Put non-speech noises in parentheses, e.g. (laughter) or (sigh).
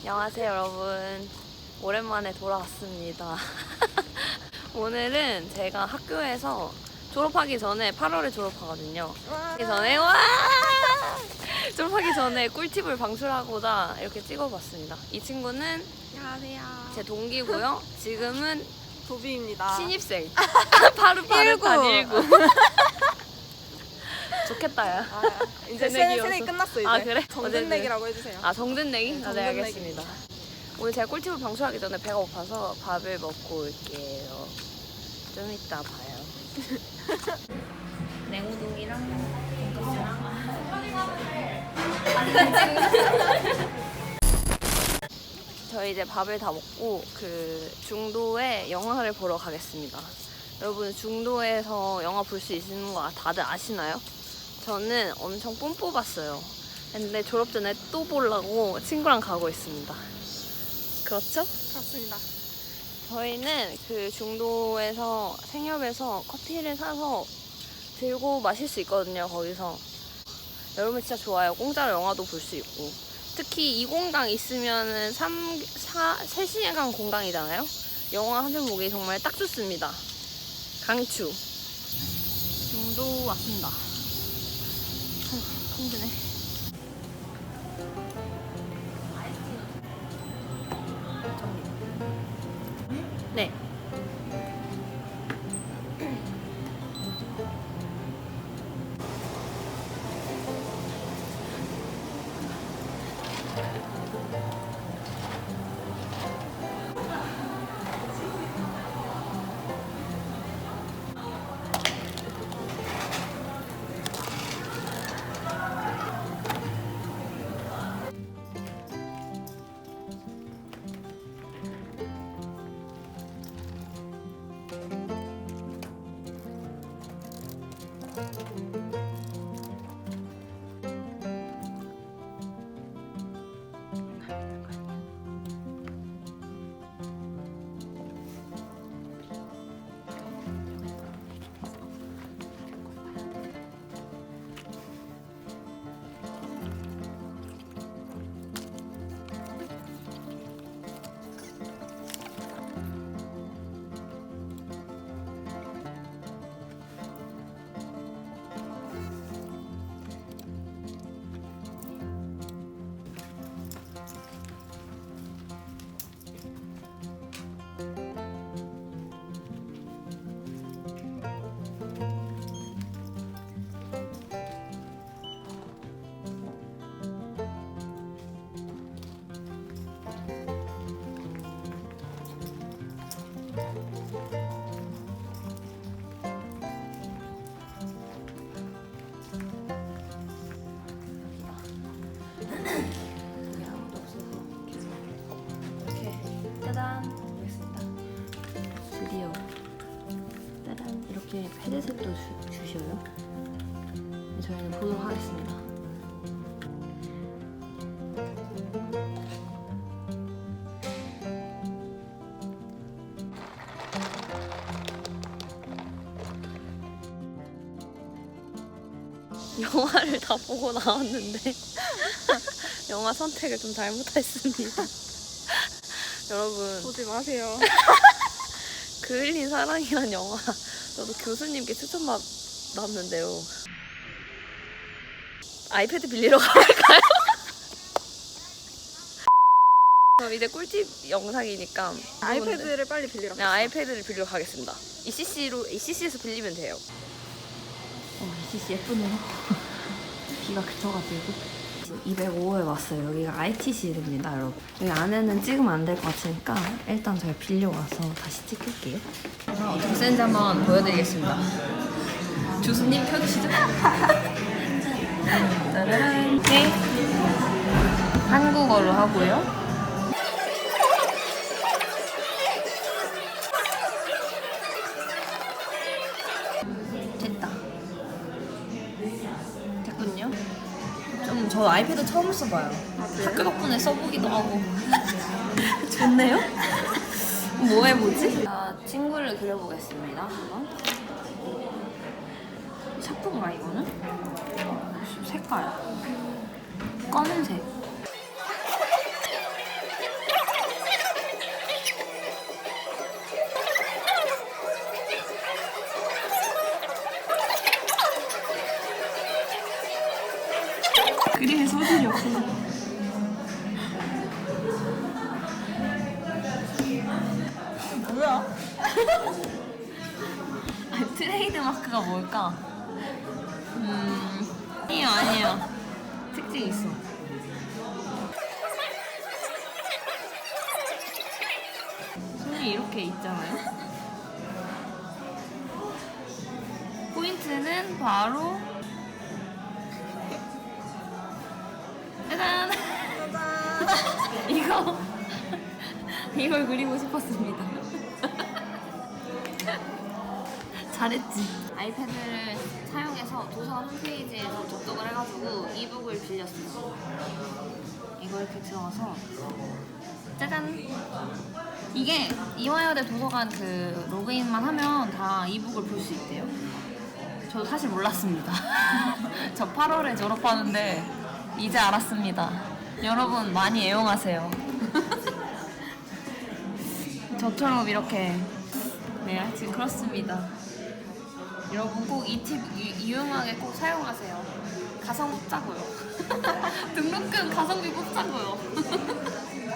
안녕하세요 여러분. 오랜만에 돌아왔습니다. (laughs) 오늘은 제가 학교에서 졸업하기 전에 8월에 졸업하거든요. 하기 전에 와! (laughs) 졸업하기 전에 꿀팁을 방출하고자 이렇게 찍어봤습니다. 이 친구는 안녕하세요. 제 동기고요. 지금은 도비입니다. 신입생. (laughs) 파르파르 일구. 단일구 좋겠다 야 아, 이제 새내기여서. 새내기 끝났어 이제. 아, 그래? 정전내기라고 해주세요. 아 정든내기? 네, 아, 네 정든내기. 알겠습니다. 오늘 제가 꿀팁을 방출하기 전에 배가 고파서 밥을 먹고 올게요. 좀 이따 봐요. (laughs) 냉우동이랑 돈까스랑 (laughs) 저희 이제 밥을 다 먹고 그 중도에 영화를 보러 가겠습니다. 여러분 중도에서 영화 볼 수 있는 거 다들 아시나요? 저는 엄청 뽐 뽑았어요. 근데 졸업 전에 또 보려고 친구랑 가고 있습니다. 그렇죠? 그렇습니다. 저희는 그 중도에서 생협에서 커피를 사서 들고 마실 수 있거든요, 거기서. 여러분 진짜 좋아요. 공짜로 영화도 볼 수 있고. 특히 이 공강 있으면은 3, 4, 3시간 공강이잖아요? 영화 한 편 보기 정말 딱 좋습니다. 강추. 중도 왔습니다. 힘드네. 네. 이렇게 헤드셋도 주, 주셔요. 저희는 보도록 하겠습니다. 영화를 다 보고 나왔는데 (laughs) 영화 선택을 좀 잘못했습니다. (laughs) 여러분 보지 마세요. (laughs) 그을린 사랑이란 영화 저도 교수님께 추천받았는데요. 아이패드 빌리러 가볼까요? (laughs) 그럼 이제 꿀팁 영상이니까 아이패드를 빨리 빌리러. 그냥 아이패드를 빌리러 가겠습니다. ECC로 ECC에서 빌리면 돼요. 어, ECC 예쁘네요. (laughs) 비가 그쳐가지고. 205호에 왔어요. 여기가 IT실입니다, 여러분. 여기 안에는 찍으면 안 될 것 같으니까 일단 저희 빌려와서 다시 찍을게요. 어떻게 쓰는지 한번 보여드리겠습니다. 교수님 켜주시죠. (laughs) 짜라란. 네. 한국어로 하고요. 됐다. 됐군요. 좀저 아이패드 처음 써봐요. 학교 덕분에 써보기도 하고. (laughs) 좋네요. 뭐 해보지? 자, 친구를 그려보겠습니다. 한번. 샤프인가 이거는? 색깔. 검은색. 그리에 소질이 없어서. 뭐야? (laughs) 아, 트레이드 마크가 뭘까? 음, 아니요, 아니요. 특징 있어. 손이 이렇게 있잖아요? 포인트는 바로 이거 (laughs) 이걸 그리고 싶었습니다. (laughs) 잘했지. 아이패드를 사용해서 도서관 홈페이지에서 접속을 해가지고 이북을 빌렸어요. 이거 이렇게 들어가서 짜잔. 이게 이화여대 도서관 그 로그인만 하면 다 이북을 볼 수 있대요. 저도 사실 몰랐습니다. (laughs) 저 8월에 졸업하는데 이제 알았습니다. 여러분 많이 애용하세요. 저처럼 이렇게 네 하여튼 그렇습니다. 여러분 꼭 이팁 유용하게 꼭 사용하세요. 가성 뽑자고요. (laughs) 등록금 가성비 뽑자고요. (laughs)